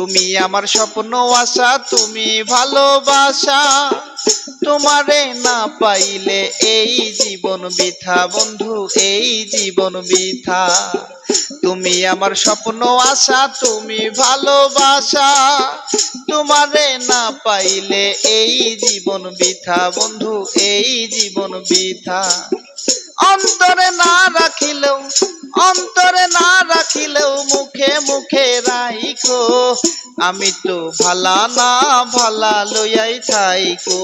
তুমি আমার স্বপ্ন আশা, তুমি ভালোবাসা। তোমারে না পাইলে এই জীবন বৃথা, বন্ধু, এই জীবন বৃথা। তুমি আমার স্বপ্ন আশা, তুমি ভালোবাসা। তোমারে না পাইলে এই জীবন বৃথা, বন্ধু, এই জীবন বৃথা। অন্তরে না রাখিলেও, অন্তরে না রাখিলেও মুখে মুখে রাইখো। আমি তো ভালা না, ভালা লইয়াই থাইকো।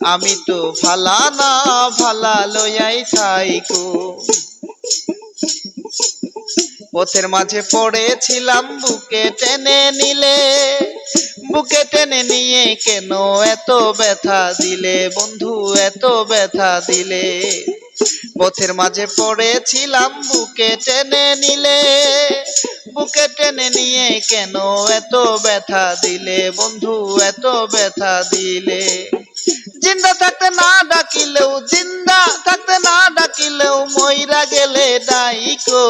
আমি তো ভালা না, ভালা লইয়াই থাইকো। পথের মাঝে পড়েছিলাম, বুকে টেনে নিলে। বুকে টেনে নিয়ে কেন এত ব্যথা দিলে? বন্ধু, এত ব্যথা দিলে। পথের মাঝে পড়েছিলাম, বুকে টেনে নিলে। বুকে টেনে নিয়ে কেন এত ব্যথা দিলে? বন্ধু, এত ব্যথা দিলে। জিন্দা থাকতে না ডাকিলেও, জিন্দা থাকতে না ডাকিলেও মইরা গেলে ডাইকো।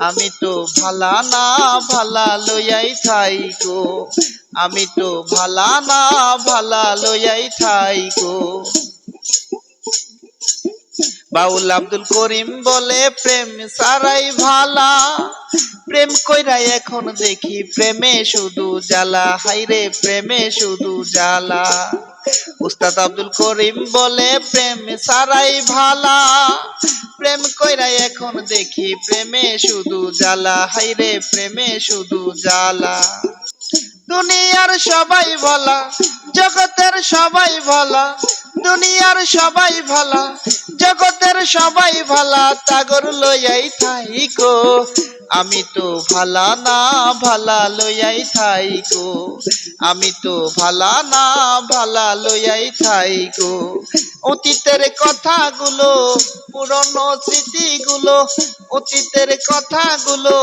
আমি তো ভালা না, ভালা লইয়াই থাইকো। আমি তো ভালা না, ভালা লইয়াই থাইকো। বাউল আব্দুল করিম বলে, প্রেম সারাই ভালা। প্রেম কইরা এখন দেখি প্রেমে শুধু জ্বালা। হাইরে, প্রেমে শুধু জ্বালা। উস্তাদ আব্দুল করিম বলে, প্রেম সারাই ভালা। প্রেম কইরা এখন দেখি প্রেমে শুধু জ্বালা। হাইরে, প্রেমে শুধু জ্বালা। দুনিয়ার সবাই ভালা, জগতের সবাই ভালা, দুনিয়ার সবাই ভালা জগতের সবাই ভালা তাগর লইয়াই থাইকো। আমি তো ভালা না, ভালা লইয়াই থাইকো। আমি তো ভালা না, ভালা লইয়াই থাইকো। অতীতের কথাগুলো, পুরনো স্মৃতিগুলো, অতীতের কথাগুলো,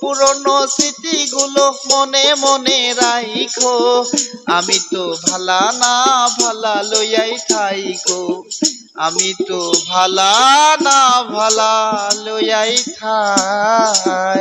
পুরনো স্মৃতিগুলো মনে মনে রাইখো। আমি তো ভালা না, ভালা লইয়াই থাইকো। আমি তো ভালা না ভালা লইয়াই থাইকো